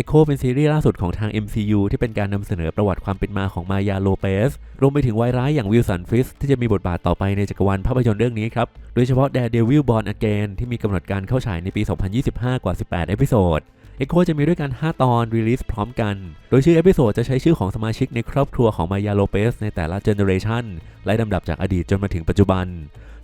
Echo เป็นซีรีส์ล่าสุดของทาง MCU ที่เป็นการนำเสนอประวัติความเป็นมาของมายาโลเปสรวมไปถึงวายร้ายอย่างวิลสันฟิสที่จะมีบทบาทต่อไปในจักรวาลภาพยนตร์เรื่องนี้ครับ โดยเฉพาะ Daredevil Born Again ที่มีกำหนดการเข้าฉายในปี 2025 กว่า 18 เอพิโซด Echo จะมีด้วยกัน 5 ตอนรีลิสพร้อมกัน โดยชื่อเอพิโซดจะใช้ชื่อของสมาชิกในครอบครัวของมายาโลเปสในแต่ละเจเนอเรชันไล่ลำดับจากอดีตจนมาถึงปัจจุบัน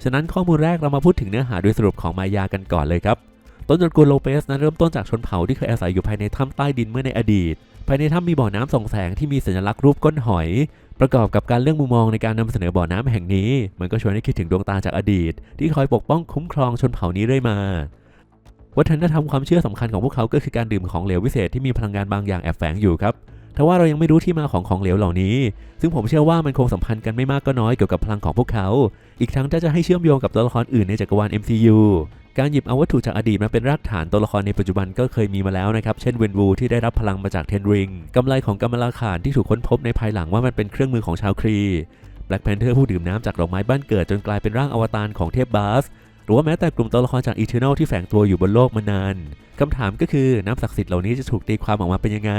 ฉะนั้นข้อมูลแรกเรามาพูดถึงเนื้อหาโดยสรุปของมายากันก่อนเลยครับ ต้นตระกูลโลเปสนั้นเริ่มต้นจากชนเผ่าที่เคยอาศัยอยู่ภายในถ้ำใต้ดินเมื่อในอดีต ภายในถ้ำมีบ่อน้ำส่องแสงที่มีสัญลักษณ์รูปก้นหอย ประกอบกับการเลื่อกมุมมองในการนำเสนอบ่อน้ำแห่งนี้ มันก็ชวนให้คิดถึงดวงตาจากอดีต ที่คอยปกป้องคุ้มครองชนเผ่านี้เรื่อยมาวัฒนธรรมความเชื่อสำคัญของพวกเขาก็คือการดื่มของเหลววิเศษที่มีพลังงานบางอย่างแอบแฝงอยู่ครับแต่ว่าเรายังไม่รู้ที่มาของของเหลวเหล่านี้ ซึ่งผมเชื่อว่ามันคงสัมพันธ์กันไม่มากก็น้อยเกี่ยวกับพลังของพวกเขา อีกทั้งถ้าจะให้เชื่อมโยงกับตัวละครอื่นในจักรวาล MCU การหยิบเอาวัตถุจากอดีตมาเป็นรากฐานตัวละครในปัจจุบันก็เคยมีมาแล้วนะครับ เช่นเวนวูที่ได้รับพลังมาจากเทนริงกำไรของกัมมลาขานที่ถูกค้นพบในภายหลังว่ามันเป็นเครื่องมือของชาวครีแบล็กแพนเทอร์ผู้ดื่มน้ำจากดอกไม้บ้านเกิดจนกลายเป็นร่างอวตารของเทพบาสหรือว่าแม้แต่กลุ่มตัวละครจากอีเทอร์นลที่แฝงตัวอยู่บนโลกมานานคำถามก็คือน้ำศักดิ์สิทธิ์เหล่านี้จะถูกตีความออกมาเป็นยังไง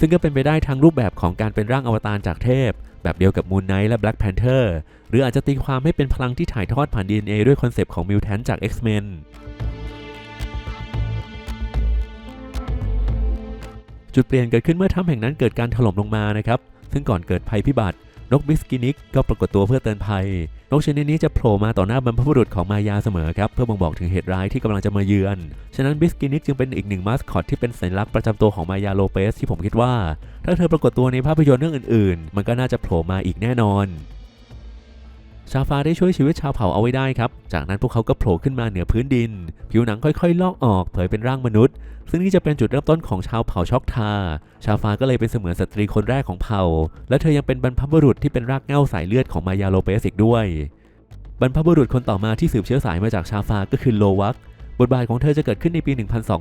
ซึ่งก็เป็นไปได้ทั้งรูปแบบของการเป็นร่างอวตารจากเทพ แบบเดียวกับมูนไนท์และแบล็กแพนเทอร์หรืออาจจะตีความให้เป็นพลังที่ถ่ายทอดผ่าน DNA ด้วยคอนเซปต์ของมิวแทนจาก X-Men จุดเปลี่ยนเกิดขึ้นเมื่อถ้ำแห่งนั้นเกิดการถล่มลงมานะครับ ซึ่งก่อนเกิดภัยพิบัติ นกบิสกินิกก็ปรากฏตัวเพื่อเตือนภัย นกชนิดนี้จะโผล่มาต่อหน้าบรรพบุรุษของมายาเสมอครับ เพื่อบ่งบอกถึงเหตุร้ายที่กำลังจะมาเยือน ฉะนั้นบิสกินิกจึงเป็นอีกหนึ่งมาสคอตที่เป็นสัญลักษณ์ประจำตัวของมายาโลเปสที่ผมคิดว่า ถ้าเธอปรากฏตัวในภาพยนตร์เรื่องอื่นๆ มันก็น่าจะโผล่มาอีกแน่นอนชาฟาได้ช่วยชีวิตชาวเผ่าเอาไว้ได้ครับ จากนั้นพวกเขาก็โผล่ขึ้นมาเหนือพื้นดิน ผิวหนังค่อยๆ ลอกออกเผยเป็นร่างมนุษย์ ซึ่งนี่จะเป็นจุดเริ่มต้นของชาวเผ่าช็อกทา ชาฟาก็เลยเป็นเสมือนสตรีคนแรกของเผ่า และเธอยังเป็นบรรพบุรุษที่เป็นรากเหง้าสายเลือดของมายาโลเปสอีกด้วย บรรพบุรุษคนต่อมาที่สืบเชื้อสายมาจากชาฟาก็คือโลวักบทบาทของเธอจะเกิดขึ้นในปี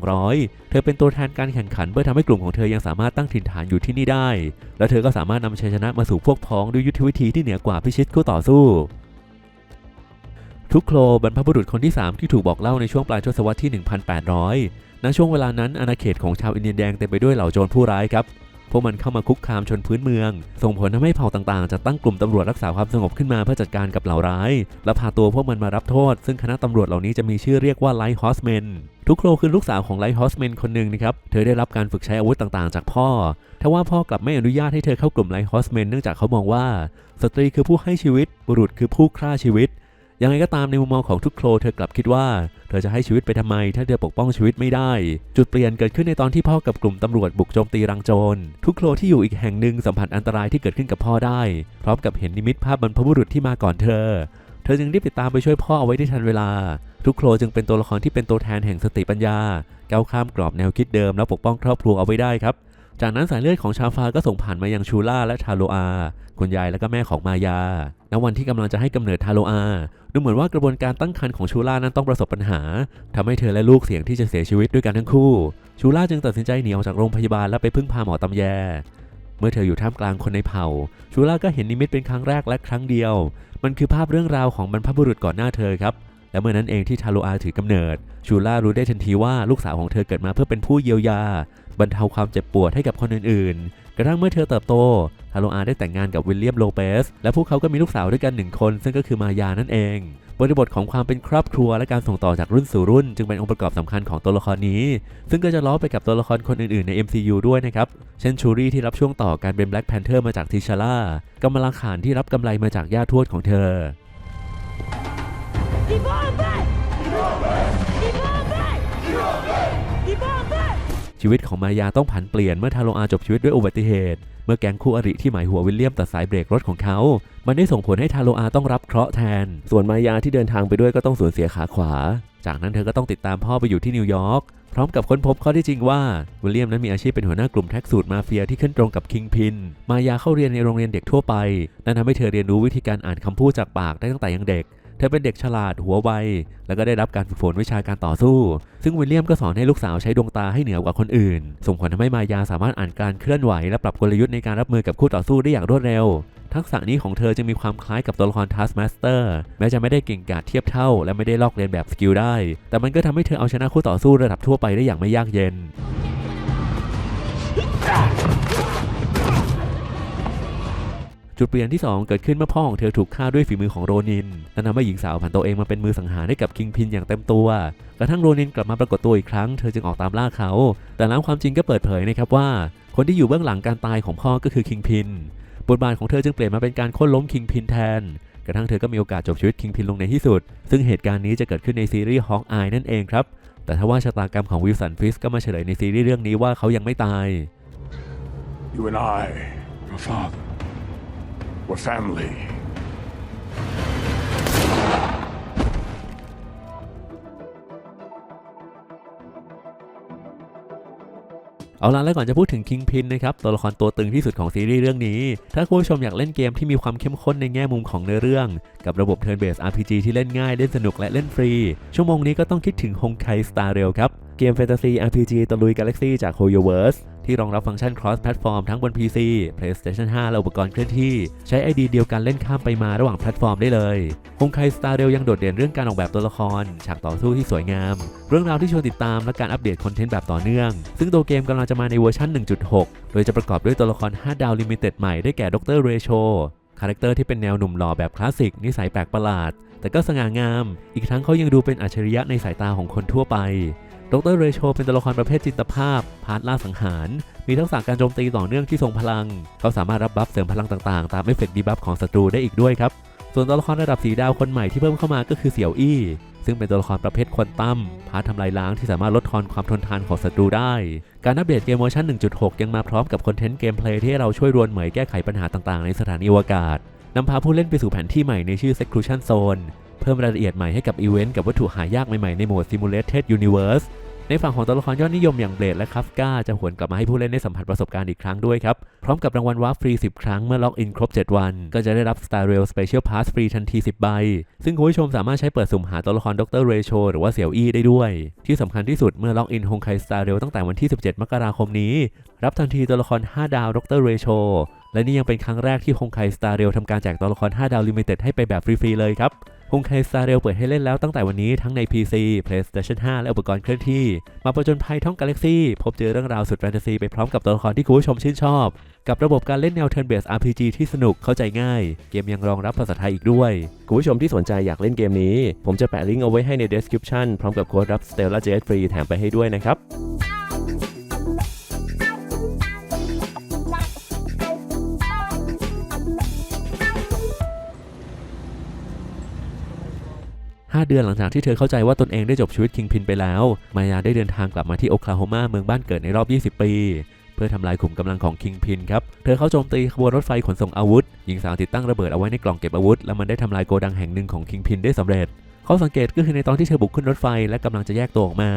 1200 เธอเป็นตัวแทนการแข่งขันเพื่อทำให้กลุ่มของเธอยังสามารถตั้งถิ่นฐานอยู่ที่นี่ได้ และเธอก็สามารถนำชัยชนะมาสู่พวกพ้องด้วยยุทธวิธีที่เหนือกว่าพิชิตคู่ต่อสู้ ทุกโคลบรรพบุรุษคนที่ 3 ที่ถูกบอกเล่าในช่วงปลายทศวรรษที่ 1800 ณ ช่วงเวลานั้นอาณาเขตของชาวอินเดียนแดงเต็มไปด้วยเหล่าโจรผู้ร้ายครับ พวกมันเข้ามาคุกคามชนพื้นเมือง ส่งผลทำให้เผ่าต่างๆ จะตั้งกลุ่มตำรวจรักษาความสงบขึ้นมาเพื่อจัดการกับเหล่าร้าย และพาตัวพวกมันมารับโทษ ซึ่งคณะตำรวจเหล่านี้จะมีชื่อเรียกว่าไลท์ฮอสเมน ทุกโคลคือลูกสาวของไลท์ฮอสเมนคนหนึ่งนะครับ เธอได้รับการฝึกใช้อาวุธต่างๆ จากพ่อ ทว่าพ่อกลับไม่อนุญาตให้เธอเข้ากลุ่มไลท์ฮอสเมนเนื่องจากเขามองว่า สตรีคือผู้ให้ชีวิต บุรุษคือผู้ฆ่าชีวิต ยังไงก็ตามในมุมมองของทุกโคลเธอกลับคิดว่า เธอจะให้ชีวิตไปทำไม ถ้าเธอปกป้องชีวิตไม่ได้ จุดเปลี่ยนเกิดขึ้นในตอนที่พ่อกับกลุ่มตำรวจบุกโจมตีรังโจร ทุกโคลที่อยู่อีกแห่งหนึ่งสัมผัสอันตรายที่เกิดขึ้นกับพ่อได้ พร้อมกับเห็นนิมิตภาพบรรพบุรุษที่มาก่อนเธอ เธอจึงรีบติดตามไปช่วยพ่อเอาไว้ได้ทันเวลา ทุกโคลจึงเป็นตัวละครที่เป็นตัวแทนแห่งสติปัญญาก้าวข้ามกรอบแนวคิดเดิมแล้วปกป้องครอบครัวเอาไว้ได้ครับ จากนั้นสายเลือดของชาฟาก็ส่งผ่านมายังชูล่าและทาโลอา คุณยายและก็แม่ของมายาณวันที่กำลังจะให้กำเนิดทาโลอา ดูเหมือนว่ากระบวนการตั้งครรภ์ของชูล่านั้นต้องประสบปัญหาทำให้เธอและลูกเสี่ยงที่จะเสียชีวิตด้วยกันทั้งคู่ ชูล่าจึงตัดสินใจหนีออกจากโรงพยาบาลและไปพึ่งพาหมอตำแย เมื่อเธออยู่ท่ามกลางคนในเผ่า ชูล่าก็เห็นนิมิตเป็นครั้งแรกและครั้งเดียว มันคือภาพเรื่องราวของบรรพบุรุษก่อนหน้าเธอครับ และเมื่อนั้นเองที่ทาโลอาถือกำเนิด ชูล่ารู้ได้ทันทีว่าลูกสาวของเธอเกิดมาเพื่อเป็นผู้เยียวยา บรรเทาความเจ็บปวดให้กับคนอื่นๆ กระทั่งเมื่อเธอเติบโต ทาโลอาได้แต่งงานกับวิลเลียมโลเปส และพวกเขาก็มีลูกสาวด้วยกันหนึ่งคน ซึ่งก็คือมายานั่นเอง บริบทของความเป็นครอบครัวและการส่งต่อจากรุ่นสู่รุ่น จึงเป็นองค์ประกอบสำคัญของตัวละครนี้ ซึ่งก็จะล้อไปกับตัวละครคนอื่นๆ ใน MCU ด้วยนะครับ เช่นชูรี่ที่รับช่วงต่อการเป็นแบล็กแพนเทอร์มาจากทิชาร่ากำมะลาขานที่รับกำไรมาจากย่าทวดของเธอ ชีวิตของมายาต้องผันเปลี่ยนเมื่อทาโลอาจบชีวิตด้วยอุบัติเหตุ เมื่อแก๊งคู่อริที่หมายหัววิลเลียมตัดสายเบรกรถของเขา มันได้ส่งผลให้ทาโลอาต้องรับเคราะห์แทน ส่วนมายาที่เดินทางไปด้วยก็ต้องสูญเสียขาขวา จากนั้นเธอก็ต้องติดตามพ่อไปอยู่ที่นิวยอร์กพร้อมกับค้นพบข้อที่จริงว่าวิลเลียมนั้นมีอาชีพเป็นหัวหน้ากลุ่มแท็กสูตรมาเฟียที่ขึ้นตรงกับคิงพิน มายาเข้าเรียนในโรงเรียนเด็กทั่วไป นั่นทำให้เธอเรียนรู้วิธีการอ่านคำพูดจากปากได้ตั้งแต่ยังเด็ก ธอเป็นเด็กฉลาดหัวไว แล้วก็ได้รับการฝึกฝนวิชาการต่อสู้ ซึ่งวิลเลียมก็สอนให้ลูกสาวใช้ดวงตาให้เหนือกว่าคนอื่น ส่งผลทำให้มายาสามารถอ่านการเคลื่อนไหว และปรับกลยุทธ์ในการรับมือกับคู่ต่อสู้ได้อย่างรวดเร็ว ทักษะนี้ของเธอจึงมีความคล้ายกับตัวละคร Taskmaster แม้จะไม่ได้เก่งกาจเทียบเท่า และไม่ได้ลอกเลียนแบบสกิลได้ แต่มันก็ทำให้เธอเอาชนะคู่ต่อสู้ระดับทั่วไปได้อย่างไม่ยากเย็น จุดเปลี่ยนที่ 2 เกิดขึ้นเมื่อพ่อของเธอถูกฆ่าด้วยฝีมือของโรนินและทำให้หญิงสาวผันตัวเองมาเป็นมือสังหารให้กับคิงพินอย่างเต็มตัว กระทั่งโรนินกลับมาปรากฏตัวอีกครั้งเธอจึงออกตามล่าเขา แต่แล้วความจริงก็เปิดเผยนะครับว่า คนที่อยู่เบื้องหลังการตายของพ่อก็คือคิงพินบทบาทของเธอจึงเปลี่ยนมาเป็นการโค่นล้มคิงพินแทนกระทั่งเธอก็มีโอกาสจบชีวิตคิงพินลงในที่สุด ซึ่งเหตุการณ์นี้จะเกิดขึ้นในซีรีส์ฮอกอายนั่นเองครับ แต่ถ้าว่าชะตากรรมของวิลสันฟิสก็มาเฉลยในซีรีส์เรื่องนี้ว่าเขายังไม่ตาย You and I, your father, were family. เอาล่ะแล้วก่อนจะพูดถึงคิงพินนะครับตัวละครตัวตึงที่สุดของซีรีส์เรื่องนี้ ถ้าคุณผู้ชมอยากเล่นเกมที่มีความเข้มข้นในแง่มุมของเนื้อเรื่อง กับระบบ Turn Based RPG ที่เล่นง่าย เล่นสนุกและเล่นฟรี ชั่วโมงนี้ก็ต้องคิดถึง Honkai Star Rail ครับ เกมแฟนตาซี RPG ตะลุยกาแล็กซี่จาก HoYoverse ที่รองรับฟังก์ชัน cross platform ทั้งบน PC PlayStation 5 และอุปกรณ์เคลื่อนที่ ใช้ไอเดียวกันเล่นข้ามไปมาระหว่างแพลตฟอร์มได้เลย Honkai Star Rail ยังโดดเด่นเรื่องการออกแบบตัวละคร ฉากต่อสู้ที่สวยงาม เรื่องราวที่ชวนติดตามและการอัปเดตคอนเทนต์แบบต่อเนื่อง ซึ่งตัวเกมกำลังจะมาในเวอร์ชัน 1.6 โดยจะประกอบด้วยตัวละคร 5 ดาวลิมิเต็ดใหม่ได้แก่ดรเรโชคาแรคเตอร์ที่เป็นแนวหนุ่มหล่อแบบคลาสสิกนิสัยแปลกประหลาด แต่ก็สง่างาม อีกทั้งเขายังดูเป็นอัจฉริยะในสายตาของคนทั่วไป ดรเรโชเป็นตัวละครประเภทจิตภาพ พาร์ทล่าสังหาร มีทักษะการโจมตีต่อเนื่องที่ทรงพลัง เขาสามารถรับบัฟเสริมพลังต่างๆ ตามเอฟเฟกต์ดีบัฟของศัตรูได้อีกด้วยครับ ส่วนตัวละครระดับสีดาวคนใหม่ที่เพิ่มเข้ามาก็คือเสี่ยวอี้ ซึ่งเป็นตัวละครประเภทควอนตัมพาร์ททำลายล้างที่สามารถลดทอนความทนทานของศัตรูได้ การอัปเดตเกมเวอร์ชัน1.6 ยังมาพร้อมกับคอนเทนต์เกมเพลย์ที่เราช่วยรวนเหมยแก้ไขปัญหาต่างๆ ในสถานีอวกาศนำพาผู้เล่นไปสู่แผนที่ใหม่ในชื่อ Seclusion Zone เพิ่มรายละเอียดใหม่ให้กับอีเวนต์กับวัตถุหายากใหม่ๆในโหมด Simulated Universe ในฝั่งของตัวละครยอดนิยมอย่างเบลดและคัฟกาจะหวนกลับมาให้ผู้เล่นได้สัมผัสประสบการณ์อีกครั้งด้วยครับ พร้อมกับรางวัลวาร์ปฟรี 10 ครั้งเมื่อล็อกอินครบ 7 วัน ก็จะได้รับ Star Rail Special Pass ฟรีทันที 10 ใบ ซึ่งคุณผู้ชมสามารถใช้เปิดสุ่มหาตัวละครดรเรโชหรือว่าเสี่ยวอี้ได้ด้วย ที่สำคัญที่สุดเมื่อล็อกอินฮงไค Star Rail ตั้งแต่วันที่ 17 มกราคมนี้ รับทันทีตัวละคร 5 ดาวดรเรโชและนี่ยังเป็นครั้งแรกที่ฮงไค Star Rail ทำการแจกตัวละคร 5 ดาวลิมิเต็ดให้ไปแบบฟรีๆเลยครับ ฮงไคสตาร์เรลเปิดให้เล่นแล้วตั้งแต่วันนี้ทั้งใน PC PlayStation 5 และอุปกรณ์เคลื่อนที่ มาประจนภัยท่องกาแล็กซี่พบเจอเรื่องราวสุดแฟนตาซีไปพร้อมกับตัวละครที่คุณผู้ชมชื่นชอบ กับระบบการเล่นแนว Turn Based RPG ที่สนุกเข้าใจง่าย เกมยังรองรับภาษาไทยอีกด้วย คุณผู้ชมที่สนใจอยากเล่นเกมนี้ ผมจะแปะลิงก์เอาไว้ให้ใน description พร้อมกับโค้ดรับ Stella Jet ฟรีแถมไปให้ด้วยนะครับ 5 เดือนหลังจากที่เธอเข้าใจว่าตนเองได้จบชีวิตคิงพินไปแล้ว มายาได้เดินทางกลับมาที่โอคลาโฮมาเมืองบ้านเกิดในรอบ 20 ปี เพื่อทำลายขุมกำลังของคิงพินครับ เธอเข้าโจมตีขบวนรถไฟขนส่งอาวุธ หญิงสาวติดตั้งระเบิดเอาไว้ในกล่องเก็บอาวุธ แล้วมันได้ทำลายโกดังแห่งหนึ่งของคิงพินได้สำเร็จข้อสังเกตก็คือในตอนที่เธอบุกขึ้นรถไฟและกำลังจะแยกตัวออกมา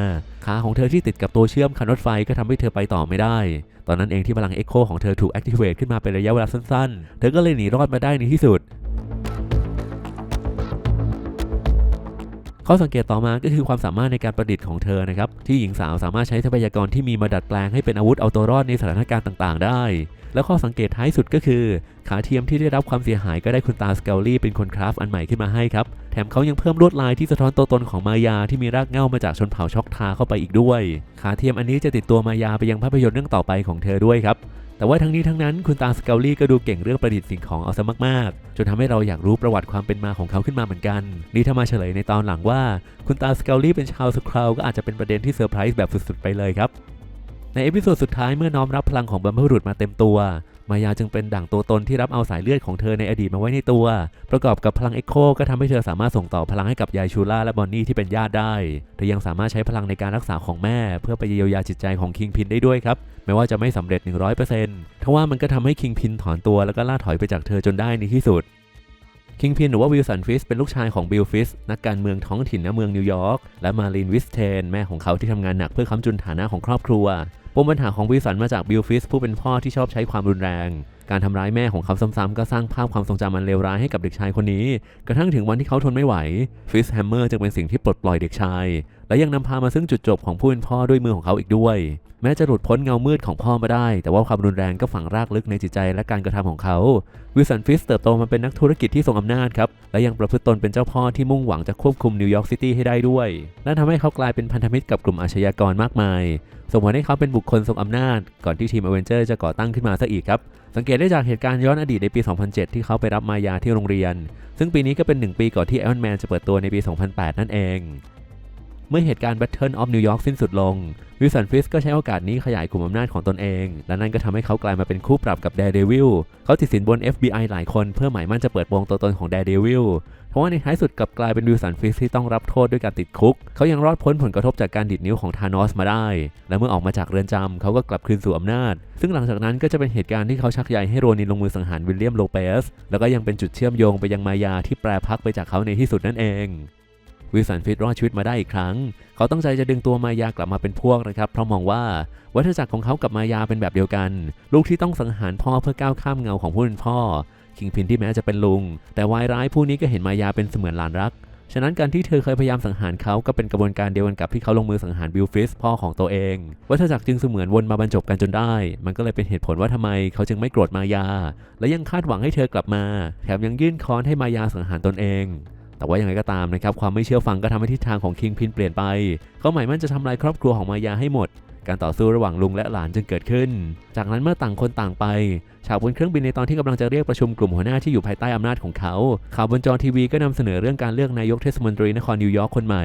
ขาของเธอที่ติดกับตัวเชื่อมคันรถไฟก็ทำให้เธอไปต่อไม่ได้ ตอนนั้นเองที่พลังเอ็กโคของเธอถูก activate ขึ้นมาเป็นระยะเวลาสั้นๆ เธอก็เลยหนีรอดมาได้ในที่สุด ข้อสังเกตต่อมาก็คือความสามารถในการประดิษฐ์ของเธอนะครับที่หญิงสาวสามารถใช้ทรัพยากรที่มีมาดัดแปลงให้เป็นอาวุธเอาตัวรอดในสถานการณ์ต่าง ๆ ได้ และข้อสังเกตท้ายสุดก็คือ ขาเทียมที่ได้รับความเสียหายก็ได้คุณตาสเกลลี่เป็นคนคราฟอันใหม่ขึ้นมาให้ครับแถมเขายังเพิ่มลวดลายที่สะท้อนตัวตนของมายาที่มีรากเหง้ามาจากชนเผ่าช็อกทาเข้าไปอีกด้วย ขาเทียมอันนี้จะติดตัวมายาไปยังภาพยนตร์เรื่องต่อไปของเธอด้วยครับ แต่ว่าทั้งนี้ทั้งนั้นคุณตาสเกลลี่ก็ดูเก่งเรื่องประดิษฐ์สิ่งของเอาซะมากๆ จนทำให้เราอยากรู้ประวัติความเป็นมาของเขาขึ้นมาเหมือนกัน นี่ถ้ามาเฉลยในตอนหลังว่า คุณตาสเกลลี่เป็นชาวสคราวก็อาจจะเป็นประเด็นที่เซอร์ไพรส์แบบสุดๆไปเลยครับในเอพิโซดสุดท้ายเมื่อน้อมรับพลังของบรรพบุรุษมาเต็มตัว มายาจึงเป็นดั่งตัวตนที่รับเอาสายเลือดของเธอในอดีตมาไว้ในตัว ประกอบกับพลังเอ็กโคก็ทำให้เธอสามารถส่งต่อพลังให้กับยายชูล่าและบอนนี่ที่เป็นญาติได้ เธอยังสามารถใช้พลังในการรักษาของแม่ เพื่อไปเยียวยาจิตใจของคิงพินได้ด้วยครับแม้ว่าจะไม่สำเร็จ 100%ทว่ามันก็ทำให้คิงพินถอนตัวแล้วก็ล่าถอยไปจากเธอจนได้ในที่สุด คิงพินหรือว่าวิลสันฟิสเป็นลูกชายของบิลฟิสนักการเมืองท้องถิ่นณเมืองนิวยอร์กและมารีนวิสเทนแม่ของเขาที่ทำงานหนักเพื่อค้ำจุนฐานะของครอบครัวปมปัญหาของวิลสันมาจากบิลฟิสผู้เป็นพ่อที่ชอบใช้ความรุนแรง การทำร้ายแม่ของเขาซ้ำๆก็สร้างภาพความทรงจำอันเลวร้ายให้กับเด็กชายคนนี้ กระทั่งถึงวันที่เขาทนไม่ไหวฟิสแฮมเมอร์จึงเป็นสิ่งที่ปลดปล่อยเด็กชายและยังนำพามาซึ่งจุดจบของผู้เป็นพ่อด้วยมือของเขาอีกด้วย แม้จะหลุดพ้นเงามืดของพ่อมาได้ แต่ว่าความรุนแรงก็ฝังรากลึกในจิตใจและการกระทำของเขาวิลสันฟิสเติบโตมาเป็นนักธุรกิจที่ทรงอำนาจครับและยังประพฤติตนเป็นเจ้าพ่อที่มุ่งหวังจะควบคุมนิวยอร์กซิตี้ให้ได้ด้วยและทำให้เขากลายเป็นพันธมิตรกับกลุ่มอาชญากรมากมายส่งผลให้เขาเป็นบุคคลทรงอำนาจ ก่อนที่ทีมอเวนเจอร์จะก่อตั้งขึ้นมาซะอีกครับสังเกตได้จากเหตุการณ์ย้อนอดีตในปี 2007 ที่เขาไปรับมายาที่โรงเรียน ซึ่งปีนี้ก็เป็น 1 ปีก่อนที่ Iron Man จะเปิดตัวในปี 2008 นั่นเอง เมื่อเหตุการณ์ Battle of New York สิ้นสุดลง วิลสันฟิสก็ใช้โอกาสนี้ขยายกลุ่มอำนาจของตนเอง และนั่นก็ทำให้เขากลายมาเป็นคู่ปรับกับ Daredevil เขาติดสินบน FBI หลายคนเพื่อหมายมั่นจะเปิดโปงตัวตนของ Daredevil เพราะว่าในท้ายสุดกลับกลายเป็นวิลสันฟิสที่ต้องรับโทษด้วยการติดคุก เขายังรอดพ้นผลกระทบจากการดิดนิ้วของธานอสมาได้ และเมื่อออกมาจากเรือนจำเขาก็กลับคืนสู่อำนาจ ซึ่งหลังจากนั้นก็จะเป็นเหตุการณ์ที่เขาชักใยให้โรนินลงมือสังหารวิลเลียมโลเปสแล้วก็ยังเป็นจุดเชื่อมโยงไปยังมายาที่แปรพักไปจากเขาในที่สุดนั่นเอง วิสันฟิตรอดชีวิตมาได้อีกครั้ง เขาตั้งใจจะดึงตัวมายากลับมาเป็นพวกนะครับ เพราะมองว่าวัฏจักรของเขากับมายาเป็นแบบเดียวกัน ลูกที่ต้องสังหารพ่อเพื่อก้าวข้ามเงาของผู้เป็นพ่อ คิงพินที่แม้จะเป็นลุง แต่วายร้ายผู้นี้ก็เห็นมายาเป็นเสมือนหลานรัก ฉะนั้นการที่เธอเคยพยายามสังหารเขาก็เป็นกระบวนการเดียวกันกับที่เขาลงมือสังหารบิลฟิสพ่อของตัวเอง วัฏจักรจึงเสมือนวนมาบรรจบกันจนได้ มันก็เลยเป็นเหตุผลว่าทำไมเขาจึงไม่โกรธมายา และยังคาดหวังให้เธอกลับมา แถมยังยื่นค้อนให้มายาสังหารตนเอง แต่ว่ายังไงก็ตามนะครับความไม่เชื่อฟังก็ทำให้ทิศทางของคิงพินเปลี่ยนไป เขาหมายมั่นจะทำลายครอบครัวของมายาให้หมด การต่อสู้ระหว่างลุงและหลานจึงเกิดขึ้น จากนั้นเมื่อต่างคนต่างไป ฉากบนเครื่องบินในตอนที่กำลังจะเรียกประชุมกลุ่มหัวหน้าที่อยู่ภายใต้อำนาจของเขา ข่าวบนจอทีวีก็นำเสนอเรื่องการเลือกนายกเทศมนตรีนครนิวยอร์กคนใหม่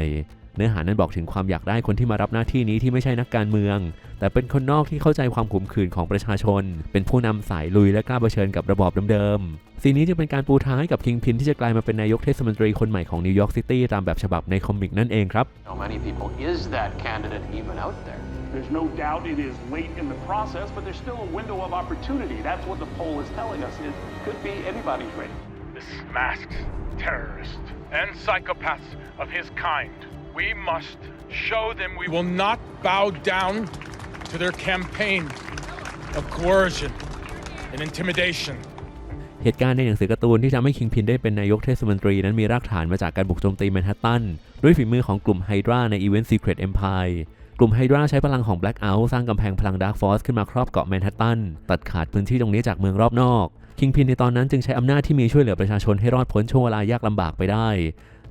เนื้อหานั้นบอกถึงความอยากได้คนที่มารับหน้าที่นี้ที่ไม่ใช่นักการเมือง แต่เป็นคนนอกที่เข้าใจความขมขื่นของประชาชน เป็นผู้นำสายลุยและกล้าเผชิญกับระบอบเดิมๆซีนนี้จึงเป็นการปูทางให้กับคิงพินที่จะกลายมาเป็นนายกเทศมนตรีคนใหม่ของนิวยอร์กซิตี้ตามแบบฉบับในคอมิกนั่นเองครับ How many people is that candidate even out there? There's no doubt it is late in the process, but there's still a window of opportunity. That's what the poll is telling us. It could be anybody's race. This masked terrorist and psychopaths of his kind. We must show them we will not bow down to their campaign of coercion and intimidation. เหตุการณ์ในหนังสือการ์ตูนที่ทำให้คิงพินได้เป็นนายกเทศมนตรีนั้นมีรากฐานมาจากการบุกโจมตีแมนฮัตตัน ด้วยฝีมือของกลุ่มไฮดราในอีเวนต์ Secret Empire กลุ่มไฮดราใช้พลังของ Blackout สร้างกำแพงพลัง Dark Force ขึ้นมาครอบเกาะแมนฮัตตัน ตัดขาดพื้นที่ตรงนี้จากเมืองรอบนอก คิงพินในตอนนั้นจึงใช้อำนาจที่มีช่วยเหลือประชาชนให้รอดพ้นช่วงเวลายากลำบากไปได้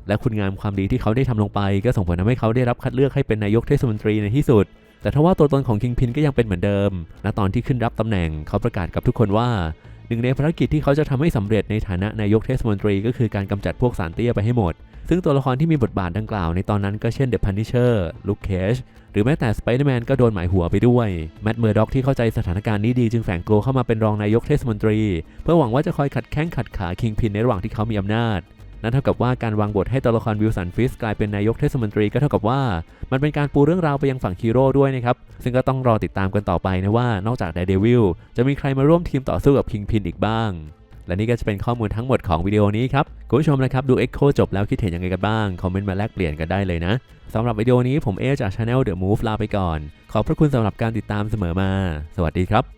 และคุณงามความดีที่เขาได้ทำลงไป ก็ส่งผลทำให้เขาได้รับคัดเลือกให้เป็นนายกเทศมนตรีในที่สุด แต่ทว่าตัวตนของคิงพินก็ยังเป็นเหมือนเดิมณตอนที่ขึ้นรับตำแหน่งเขาประกาศกับทุกคนว่าหนึ่งในภารกิจที่เขาจะทำให้สำเร็จในฐานะนายกเทศมนตรี ก็คือการกำจัดพวกสารเตี้ยไปให้หมด ซึ่งตัวละครที่มีบทบาทดังกล่าวในตอนนั้นก็เช่น The Punisher Luke Cage หรือแม้แต่ Spider-Man ก็โดนหมายหัวไปด้วยแมดเมอร์ด็อกที่เข้าใจสถานการณ์นี้ดีจึงแฝงตัวเข้ามาเป็นรองนายกเทศมนตรี เพื่อหวังว่าจะคอยขัดแข้งขัดขาคิงพินในระหว่างที่เขามีอำนาจ นั่นเท่ากับว่าการวางบทให้ตัวละครวิลสันฟิสกลายเป็นนายกเทศมนตรีก็เท่ากับว่า มันเป็นการปูเรื่องราวไปยังฝั่งฮีโร่ด้วยนะครับ ซึ่งก็ต้องรอติดตามกันต่อไปนะว่านอกจาก Daredevil จะมีใครมาร่วมทีมต่อสู้กับคิงพินอีกบ้าง และนี่ก็จะเป็นข้อมูลทั้งหมดของวิดีโอนี้ครับ คุณผู้ชมนะครับดู Echo จบแล้วคิดเห็นยังไงกันบ้าง คอมเมนต์มาแลกเปลี่ยนกันได้เลยนะสำหรับวิดีโอนี้ผมเอจาก Channel The Move ลาไปก่อน ขอบพระคุณสำหรับการติดตามเสมอมา สวัสดีครับ